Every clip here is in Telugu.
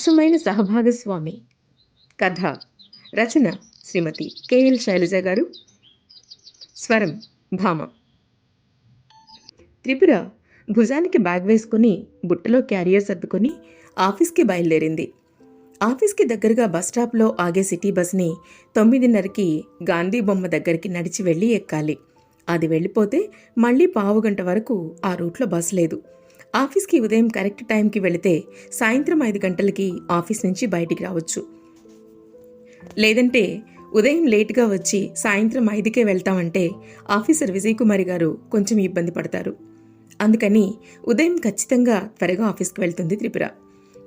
అచ్చమైన సహభాగస్వామి. కథ రచన శ్రీమతి కేఎల్ శైలజ గారు. స్వరం భామ. త్రిపుర భుజానికి బ్యాగ్ వేసుకుని బుట్టలో క్యారియర్ సర్దుకొని ఆఫీస్కి బయలుదేరింది. ఆఫీస్కి దగ్గరగా బస్ స్టాప్లో ఆగే సిటీ బస్ని తొమ్మిదిన్నరకి గాంధీ బొమ్మ దగ్గరికి నడిచి వెళ్ళి ఎక్కాలి. అది వెళ్ళిపోతే మళ్ళీ పావు గంట వరకు ఆ రూట్లో బస్ లేదు. ఆఫీస్కి ఉదయం కరెక్ట్ టైంకి వెళితే సాయంత్రం ఐదు గంటలకి ఆఫీస్ నుంచి బయటికి రావచ్చు. లేదంటే ఉదయం లేటుగా వచ్చి సాయంత్రం ఐదుకే వెళ్తామంటే ఆఫీసర్ విజయ్ కుమారి గారు కొంచెం ఇబ్బంది పడతారు. అందుకని ఉదయం ఖచ్చితంగా త్వరగా ఆఫీస్కి వెళ్తుంది త్రిపుర.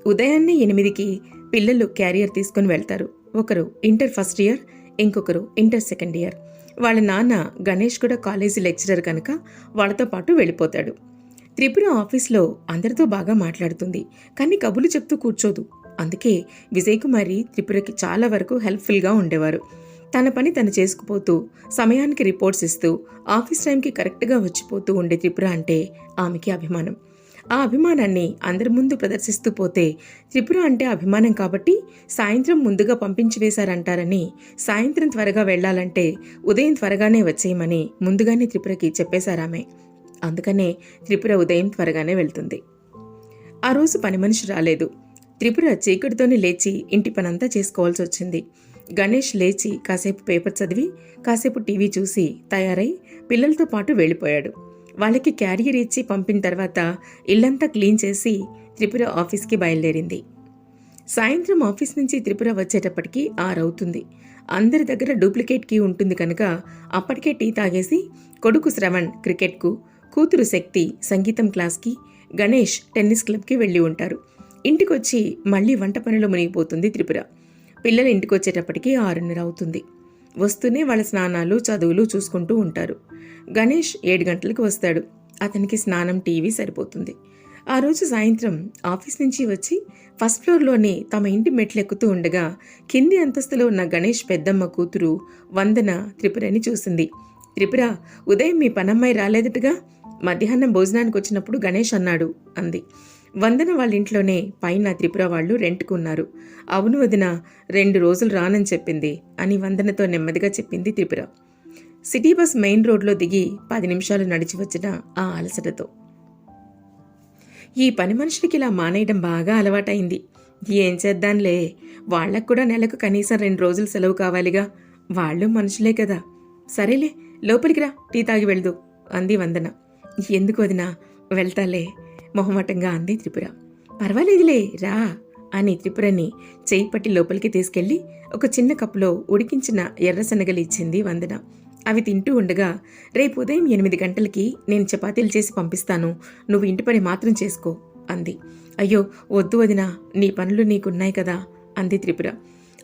ఉదయాన్నే ఎనిమిదికి పిల్లలు క్యారియర్ తీసుకుని వెళ్తారు. ఒకరు ఇంటర్ ఫస్ట్ ఇయర్ ఇంకొకరు ఇంటర్ సెకండ్ ఇయర్. వాళ్ళ నాన్న గణేష్ కూడా కాలేజీ లెక్చరర్ కనుక వాళ్ళతో పాటు వెళ్ళిపోతాడు. త్రిపుర ఆఫీస్లో అందరితో బాగా మాట్లాడుతుంది. కానీ కబులు చెప్తూ కూర్చోదు. అందుకే విజయ్ కుమారి త్రిపురకి చాలా వరకు హెల్ప్ఫుల్గా ఉండేవారు. తన పని తను చేసుకుపోతూ సమయానికి రిపోర్ట్స్ ఇస్తూ ఆఫీస్ టైంకి కరెక్ట్గా వచ్చిపోతూ ఉండే త్రిపుర అంటే ఆమెకి అభిమానం. ఆ అభిమానాన్ని అందరి ముందు ప్రదర్శిస్తూ పోతే త్రిపుర అంటే అభిమానం కాబట్టి సాయంత్రం ముందుగా పంపించి వేశారంటారని సాయంత్రం త్వరగా వెళ్ళాలంటే ఉదయం త్వరగానే వచ్చేయమని ముందుగానే త్రిపురకి చెప్పేశారామె అందుకనే త్రిపుర ఉదయం త్వరగానే వెళ్తుంది. ఆ రోజు పని మనిషి రాలేదు. త్రిపుర చీకటితోనే లేచి ఇంటి పనంతా చేసుకోవాల్సి వచ్చింది. గణేష్ లేచి కాసేపు పేపర్ చదివి కాసేపు టీవీ చూసి తయారై పిల్లలతో పాటు వెళ్ళిపోయాడు. వాళ్ళకి క్యారియర్ ఇచ్చి పంపిన తర్వాత ఇల్లంతా క్లీన్ చేసి త్రిపుర ఆఫీస్కి బయలుదేరింది. సాయంత్రం ఆఫీస్ నుంచి త్రిపుర వచ్చేటప్పటికి ఆరవుతుంది. అందరి దగ్గర డూప్లికేట్ కీ ఉంటుంది కనుక అప్పటికే టీ తాగేసి కొడుకు శ్రవణ్ క్రికెట్కు కూతురు శక్తి సంగీతం క్లాస్కి గణేష్ టెన్నిస్ క్లబ్కి వెళ్ళి ఉంటారు. ఇంటికొచ్చి మళ్ళీ వంట పనిలో మునిగిపోతుంది త్రిపుర. పిల్లలు ఇంటికొచ్చేటప్పటికి ఆరున్నర అవుతుంది. వస్తూనే వాళ్ళ స్నానాలు చదువులు చూసుకుంటూ ఉంటారు. గణేష్ ఏడు గంటలకు వస్తాడు. అతనికి స్నానం టీవీ సరిపోతుంది. ఆ రోజు సాయంత్రం ఆఫీస్ నుంచి వచ్చి ఫస్ట్ ఫ్లోర్లోనే తమ ఇంటి మెట్లెక్కుతూ ఉండగా కింది అంతస్తులో ఉన్న గణేష్ పెద్దమ్మ కూతురు వందన త్రిపురని చూసింది. త్రిపుర ఉదయం మీ పనమ్మాయి రాలేదటగా? మధ్యాహ్నం భోజనానికి వచ్చినప్పుడు గణేష్ అన్నాడు అంది. వందన వాళ్ళ ఇంట్లోనే పైన త్రిపుర వాళ్ళు రెంట్కున్నారు. అవును వదిన రెండు రోజులు రానని చెప్పింది అని వందనతో నెమ్మదిగా చెప్పింది త్రిపుర. సిటీ బస్ మెయిన్ రోడ్లో దిగి పది నిమిషాలు నడిచి వచ్చిన ఆ అలసటతో. ఈ పని మనుషులకి ఇలా మానేయడం బాగా అలవాటైంది. ఏం చేద్దాంలే వాళ్ళకు కూడా నెలకు కనీసం రెండు రోజులు సెలవు కావాలిగా. వాళ్ళు మనుషులే కదా. సరేలే లోపలికి రా టీ తాగి వెళ్దు అంది వందన. ఎందుకు వదినా? వెళ్తాలే. మొహమటంగా అంది త్రిపుర. పర్వాలేదులే రా అని త్రిపురని చేయి పట్టి లోపలికి తీసుకెళ్ళి ఒక చిన్న కప్పులో ఉడికించిన ఎర్రశనగలు ఇచ్చింది వందన. అవి తింటూ ఉండగా రేపు ఉదయం ఎనిమిది గంటలకి నేను చపాతీలు చేసి పంపిస్తాను. నువ్వు ఇంటి పని మాత్రం చేసుకో అంది. అయ్యో వద్దు వదినా నీ పనులు నీకున్నాయి కదా అంది త్రిపుర.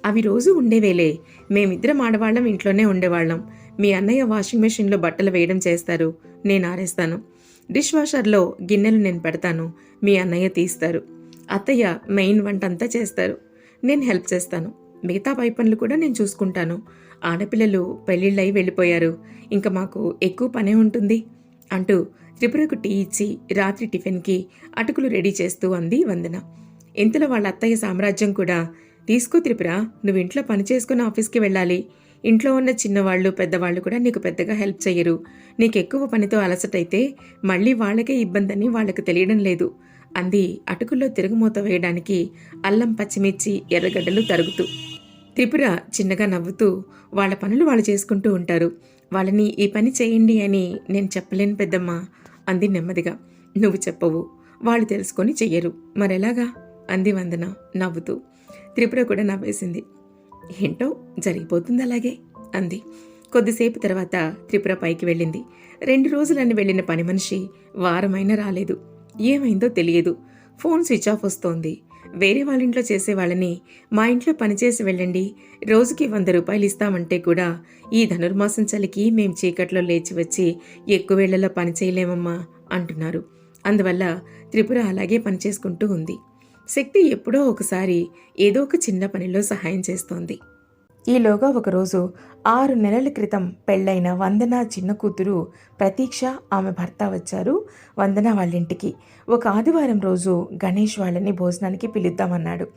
అవి రోజు ఉండేవేలే. మేమిద్దరం ఆడవాళ్ళం ఇంట్లోనే ఉండేవాళ్ళం. మీ అన్నయ్య వాషింగ్ మెషిన్లో బట్టలు వేయడం చేస్తారు. నేను ఆరేస్తాను. డిష్ వాషర్లో గిన్నెలు నేను పెడతాను. మీ అన్నయ్య తీస్తారు. అత్తయ్య మెయిన్ వంట అంతా చేస్తారు. నేను హెల్ప్ చేస్తాను. మిగతా పై పనులు కూడా నేను చూసుకుంటాను. ఆడపిల్లలు పెళ్ళిళ్ళై వెళ్ళిపోయారు. ఇంకా మాకు ఎక్కువ పనే ఉంటుంది అంటూ త్రిపురకు టీ ఇచ్చి రాత్రి టిఫిన్కి అటుకులు రెడీ చేస్తూ అంది వందన. ఇంతలో వాళ్ళ అత్తయ్య సామ్రాజ్యం కూడా తీసుకో త్రిపుర నువ్వు ఇంట్లో పని చేసుకుని ఆఫీస్కి వెళ్ళాలి. ఇంట్లో ఉన్న చిన్నవాళ్ళు పెద్దవాళ్ళు కూడా నీకు పెద్దగా హెల్ప్ చేయరు నీకు ఎక్కువ పనితో అలసటైతే మళ్ళీ వాళ్ళకే ఇబ్బందని వాళ్ళకు తెలియడం లేదు. అంది అటుకుల్లో తిరుగుమూత వేయడానికి అల్లం పచ్చిమిర్చి ఎర్రగడ్డలు తరుగుతూ. త్రిపుర చిన్నగా నవ్వుతూ వాళ్ళ పనులు వాళ్ళు చేసుకుంటూ ఉంటారు. వాళ్ళని ఈ పని చేయండి అని నేను చెప్పలేను పెద్దమ్మా అంది నెమ్మదిగా. నువ్వు చెప్పవు వాళ్ళు తెలుసుకొని చెయ్యరు. మరెలాగా? అంది వందన నవ్వుతూ. త్రిపుర కూడా నవ్వేసింది. ఏంటో జరిగిపోతుంది అలాగే అంది. కొద్దిసేపు తర్వాత త్రిపుర పైకి వెళ్ళింది. రెండు రోజులని వెళ్ళిన పని మనిషి వారమైనా రాలేదు. ఏమైందో తెలియదు. ఫోన్ స్విచ్ ఆఫ్ వస్తోంది. వేరే వాళ్ళ ఇంట్లో చేసేవాళ్ళని మా ఇంట్లో పనిచేసి వెళ్ళండి రోజుకి వంద రూపాయలు ఇస్తామంటే కూడా ఈ ధనుర్మాసం చలికి మేం చీకట్లో లేచి వచ్చి ఎక్కువ వేళ్ళలో పని చేయలేమమ్మా అంటున్నారు. అందువల్ల త్రిపుర అలాగే పనిచేసుకుంటూ ఉంది. శక్తి ఎప్పుడో ఒకసారి ఏదో ఒక చిన్న పనిలో సహాయం చేస్తోంది. ఈలోగా ఒకరోజు ఆరు నెలల క్రితం పెళ్ళైన వందన చిన్న కూతురు ప్రతీక్ష ఆమె భర్త వచ్చారు. వందన వాళ్ళింటికి. ఒక ఆదివారం రోజు గణేష్ వాళ్ళని భోజనానికి పిలుద్దామన్నాడు.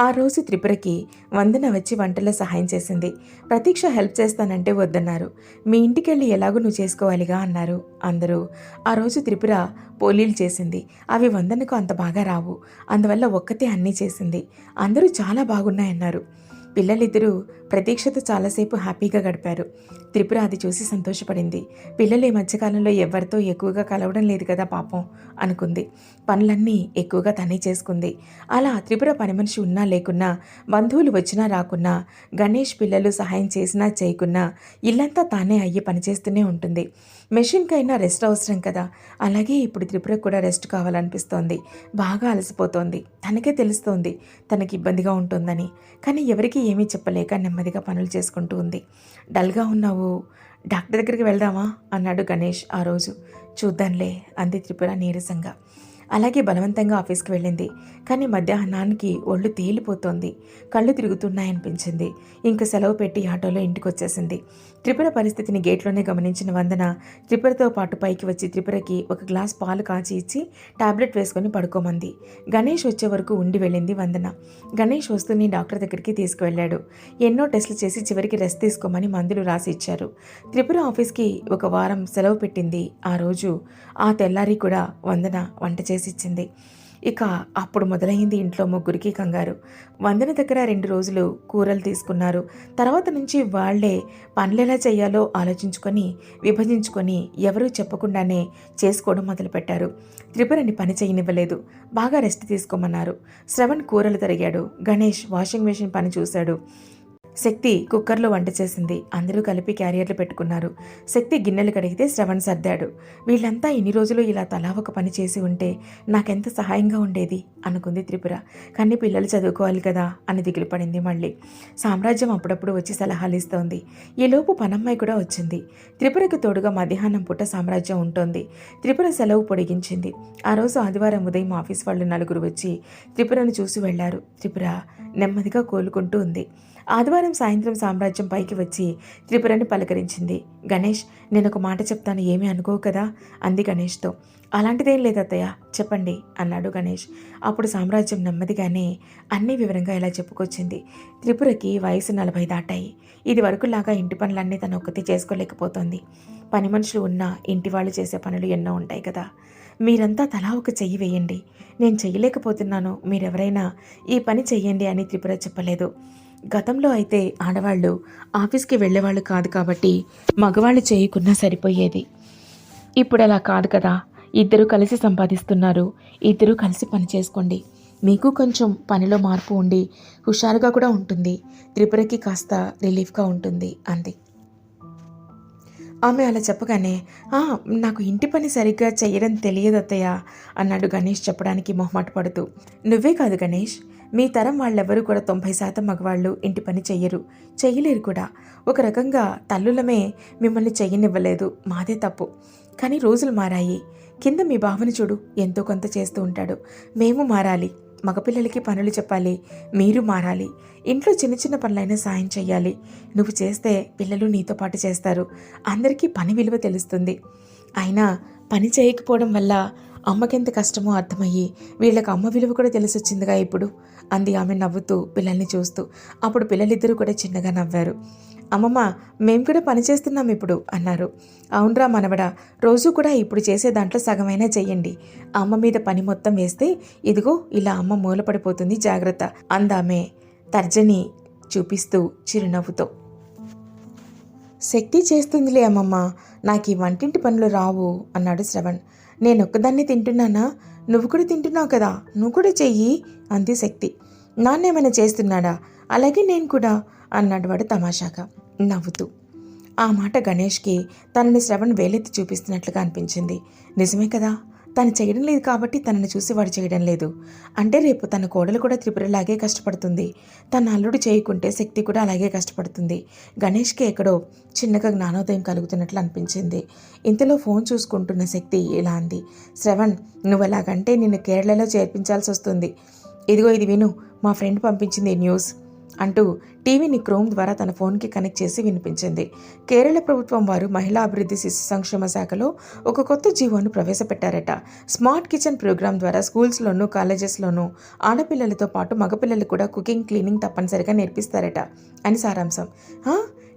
ఆ రోజు త్రిపురకి వందన వచ్చి వంటలో సహాయం చేసింది. ప్రతీక్ష హెల్ప్ చేస్తానంటే వద్దన్నారు. మీ ఇంటికి వెళ్ళి ఎలాగో నువ్వు చేసుకోవాలిగా అన్నారు. అందరూ ఆ రోజు త్రిపుర పోలీలు చేసింది. అవి వందనకు అంత బాగా రావు. అందువల్ల ఒక్కతే అన్నీ చేసింది. అందరూ చాలా బాగున్నాయన్నారు. పిల్లలిద్దరూ ప్రతీక్షతో చాలాసేపు హ్యాపీగా గడిపారు. త్రిపుర అది చూసి సంతోషపడింది. పిల్లలు ఈ మధ్యకాలంలో ఎవరితో ఎక్కువగా కలవడం లేదు కదా పాపం అనుకుంది. పనులన్నీ ఎక్కువగా తనే చేసుకుంది. అలా త్రిపుర పని మనిషి ఉన్నా లేకున్నా బంధువులు వచ్చినా రాకున్నా గణేష్ పిల్లలు సహాయం చేసినా చేయకున్నా ఇల్లంతా తానే అయ్యి పనిచేస్తూనే ఉంటుంది. మెషిన్కైనా రెస్ట్ అవసరం కదా. అలాగే ఇప్పుడు త్రిపురకు కూడా రెస్ట్ కావాలనిపిస్తోంది. బాగా అలసిపోతోంది. తనకే తెలుస్తోంది తనకి ఇబ్బందిగా ఉంటుందని. కానీ ఎవరికీ ఏమీ చెప్పలేక నెమ్మదిగా పనులు చేసుకుంటూ ఉంది. డల్గా ఉన్నావు. డాక్టర్ దగ్గరికి వెళ్దామా? అన్నాడు గణేష్ ఆ రోజు. చూద్దాంలే అంది త్రిపుర నీరసంగా. అలాగే బలవంతంగా ఆఫీస్కి వెళ్ళింది. కానీ మధ్యాహ్నానికి ఒళ్ళు తేలిపోతోంది. కళ్ళు తిరుగుతున్నాయనిపించింది. ఇంక సెలవు పెట్టి ఆటోలో ఇంటికి వచ్చేసింది త్రిపుర పరిస్థితిని గేట్లోనే గమనించిన వందన త్రిపురతో పాటు పైకి వచ్చి త్రిపురకి ఒక గ్లాస్ పాలు కాచి ఇచ్చి టాబ్లెట్ వేసుకొని పడుకోమంది. గణేష్ వచ్చే వరకు ఉండి వెళ్ళింది వందన. గణేష్ వస్తుని డాక్టర్ దగ్గరికి తీసుకువెళ్ళాడు. ఎన్నో టెస్టులు చేసి చివరికి రెస్ట్ తీసుకోమని మందులు రాసి ఇచ్చారు. త్రిపుర ఆఫీస్కి ఒక వారం సెలవు పెట్టింది. ఆ రోజు ఆ తెల్లారి కూడా వందన వంట చేసి చేసిచ్చింది. ఇక అప్పుడు మొదలైంది ఇంట్లో ముగ్గురికి కంగారు. వందన దగ్గర రెండు రోజులు కూరలు తీసుకున్నారు. తర్వాత నుంచి వాళ్ళే పనులు ఎలా చేయాలో ఆలోచించుకొని విభజించుకొని ఎవరూ చెప్పకుండానే చేసుకోవడం మొదలుపెట్టారు. త్రిపురని పని చేయనివ్వలేదు. బాగా రెస్ట్ తీసుకోమన్నారు. శ్రవణ్ కూరలు తరిగాడు. గణేష్ వాషింగ్ మెషిన్ పని చూశాడు. శక్తి కుక్కర్లో వంట చేసింది. అందరూ కలిపి క్యారియర్లు పెట్టుకున్నారు. శక్తి గిన్నెలు కడిగితే శ్రవణ్ సర్దాడు. వీళ్ళంతా ఇన్ని రోజులు ఇలా తలా ఒక పని చేసి ఉంటే నాకెంత సహాయంగా ఉండేది? అనుకుంది త్రిపుర. కానీ పిల్లలు చదువుకోవాలి కదా? అని దిగులు పడింది మళ్ళీ. సామ్రాజ్యం అప్పుడప్పుడు వచ్చి సలహాలు ఇస్తోంది. ఈలోపు పనమ్మాయి కూడా వచ్చింది. త్రిపురకు తోడుగా మధ్యాహ్నం పూట సామ్రాజ్యం ఉంటుంది. త్రిపుర సెలవు పొడిగించింది. ఆ రోజు ఆదివారం ఉదయం ఆఫీస్ వాళ్ళు నలుగురు వచ్చి త్రిపురను చూసి వెళ్ళారు త్రిపుర నెమ్మదిగా కోలుకుంటూ ఉంది. ఆదివారం సాయంత్రం సామ్రాజ్యం పైకి వచ్చి త్రిపురని పలకరించింది. గణేష్ నేను ఒక మాట చెప్తాను ఏమీ అనుకోవు కదా అంది గణేష్తో. అలాంటిదేం లేదత్తయ్య చెప్పండి అన్నాడు గణేష్. అప్పుడు సామ్రాజ్యం నెమ్మదిగానే అన్ని వివరంగా ఇలా చెప్పుకొచ్చింది. త్రిపురకి వయసు నలభై దాటాయి. ఇది వరకులాగా ఇంటి పనులన్నీ తను ఒక్కతే చేసుకోలేకపోతోంది. పని మనుషులు ఉన్న ఇంటి వాళ్ళు చేసే పనులు ఎన్నో ఉంటాయి కదా? మీరంతా తలా ఒక చెయ్యి వేయండి. నేను చెయ్యలేకపోతున్నాను. మీరెవరైనా ఈ పని చెయ్యండి అని త్రిపుర చెప్పలేదు. గతంలో అయితే ఆడవాళ్ళు ఆఫీస్కి వెళ్ళేవాళ్ళు కాదు కాబట్టి మగవాళ్ళు చేయకున్నా సరిపోయేది. ఇప్పుడు అలా కాదు కదా. ఇద్దరు కలిసి సంపాదిస్తున్నారు. ఇద్దరు కలిసి పని చేసుకోండి. మీకు కొంచెం పనిలో మార్పు ఉండి హుషారుగా కూడా ఉంటుంది. త్రిపురకి కాస్త రిలీఫ్గా ఉంటుంది. అంది ఆమె అలా చెప్పగానే "ఆ, నాకు ఇంటి పని సరిగ్గా చేయడం తెలియదు అత్తయ్య అన్నాడు గణేష్ చెప్పడానికి మొహమాట పడుతూ. నువ్వే కాదు గణేష్ మీ తరం వాళ్ళెవరూ కూడా తొంభై శాతం మగవాళ్ళు ఇంటి పని చెయ్యరు చెయ్యలేరు కూడా. ఒక రకంగా తల్లులమే మిమ్మల్ని చెయ్యనివ్వలేదు మాదే తప్పు. కానీ రోజులు మారాయి. కింద మీ బావని చూడు ఎంతో కొంత చేస్తూ ఉంటాడు. మేము మారాలి. మగపిల్లలకి పనులు చెప్పాలి మీరు మారాలి. ఇంట్లో చిన్న చిన్న పనులైనా సాయం చెయ్యాలి. నువ్వు చేస్తే పిల్లలు నీతో పాటు చేస్తారు. అందరికీ పని విలువ తెలుస్తుంది. అయినా పని చేయకపోవడం వల్ల అమ్మకెంత కష్టమో అర్థమయ్యి వీళ్ళకి అమ్మ విలువ కూడా తెలిసొచ్చిందిగా ఇప్పుడు. అంది ఆమె నవ్వుతూ పిల్లల్ని చూస్తూ. అప్పుడు పిల్లలిద్దరూ కూడా చిన్నగా నవ్వారు. అమ్మమ్మ మేం కూడా పని చేస్తున్నాం ఇప్పుడు అన్నారు. అవునరా మనవడా రోజు కూడా ఇప్పుడు చేసే దాంట్లో సగమైనా చెయ్యండి. అమ్మ మీద పని మొత్తం వేస్తే ఇదిగో ఇలా అమ్మ మూలపడిపోతుంది జాగ్రత్త అందామే తర్జని చూపిస్తూ చిరునవ్వుతో. శక్తి చేస్తుందిలే అమ్మమ్మ నాకు ఈ వంటింటి పనులు రావు అన్నాడు శ్రవణ్. నేను ఒక్కదాన్ని తింటున్నానా? నువ్వు కూడా తింటున్నావు కదా నువ్వు కూడా చెయ్యి అంది శక్తి. నాన్నేమైనా చేస్తున్నాడా? అలాగే నేను కూడా అన్నాడు వాడు తమాషాగా. నవ్వుతూ. ఆ మాట గణేష్కి తనని శ్రవణ్ వేలెత్తి చూపిస్తున్నట్లుగా అనిపించింది. నిజమే కదా? తను చేయడం లేదు కాబట్టి తనని చూసి వాడు చేయడం లేదు. అంటే రేపు తన కోడలు కూడా త్రిపురలాగే కష్టపడుతుంది. తన అల్లుడు చేయకుంటే శక్తి కూడా అలాగే కష్టపడుతుంది. గణేష్కి ఎక్కడో చిన్నగా జ్ఞానోదయం కలుగుతున్నట్లు అనిపించింది. ఇంతలో ఫోన్ చూసుకుంటున్న శక్తి ఇలా అంది. శ్రవణ్ నువ్వు ఎలాగంటే నిన్ను కేరళలో చేర్పించాల్సి వస్తుంది ఇదిగో ఇది విను మా ఫ్రెండ్ పంపించింది న్యూస్. అంటూ టీవీని క్రోమ్ ద్వారా తన ఫోన్కి కనెక్ట్ చేసి వినిపించింది. కేరళ ప్రభుత్వం వారు మహిళా అభివృద్ధి శిశు సంక్షేమ శాఖలో ఒక కొత్త జీవోను ప్రవేశపెట్టారట. స్మార్ట్ కిచెన్ ప్రోగ్రాం ద్వారా స్కూల్స్లోనూ కాలేజెస్లోనూ ఆడపిల్లలతో పాటు మగపిల్లలు కూడా కుకింగ్ క్లీనింగ్ తప్పనిసరిగా నేర్పిస్తారట అని సారాంశం.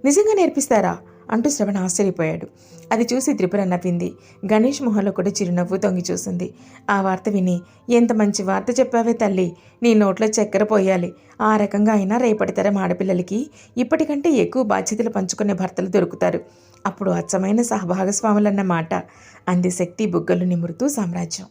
నిజంగా నేర్పిస్తారా? అంటూ శ్రవణ ఆశ్చర్యపోయాడు. అది చూసి త్రిపుర నవ్వింది. గణేష్ మొహంలో కూడా చిరునవ్వు తొంగి చూసింది. ఆ వార్త విని ఎంత మంచి వార్త చెప్పావే తల్లి. నీ నోట్లో చక్కెర పోయాలి. ఆ రకంగా అయినా రేపటి తరం ఆడపిల్లలకి ఇప్పటికంటే ఎక్కువ బాధ్యతలు పంచుకునే భర్తలు దొరుకుతారు. అప్పుడు అచ్చమైన సహభాగస్వాములన్న మాట అంది శక్తి బుగ్గలు నిమురుతూ సామ్రాజ్యం.